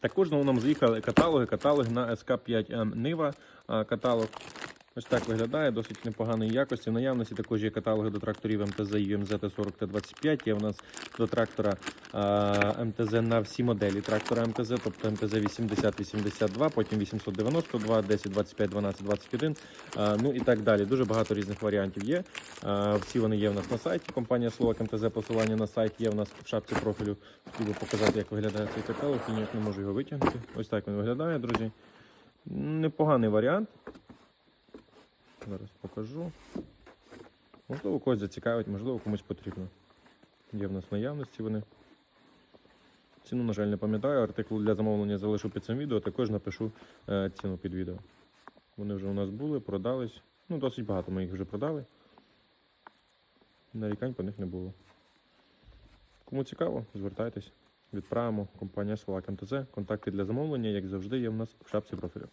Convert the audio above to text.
Також знову нам заїхали каталоги. каталоги на СК5М Нива. Каталог ось так виглядає, досить непоганої якості. В наявності також є каталоги до тракторів МТЗ UMZ 40 Т25. Є в нас до трактора а, МТЗ на всі моделі трактора МТЗ, тобто МТЗ 80-82, потім 892, 10, 25, 12, 21, а, ну і так далі. Дуже багато різних варіантів є. А, Всі вони є в нас на сайті. Компанія Словак МТЗ, посилання на сайт є в нас в шапці профілю. Хотів би показати, як виглядає цей каталог. Я ніяк не можу його витягнути. Ось так він виглядає, друзі. Непоганий варіант. Зараз покажу. Можливо, когось зацікавить, можливо, комусь потрібно. Є в нас наявності вони. Ціну, на жаль, не пам'ятаю. Артикул для замовлення залишу під цим відео, також напишу е, ціну під відео. Вони вже у нас були, продались. Ну, досить багато ми їх вже продали. Нарікань по них не було. Кому цікаво, звертайтесь. Відправимо. Компанія Словак МТЗ. Контакти для замовлення, як завжди, є в нас в шапці профілю.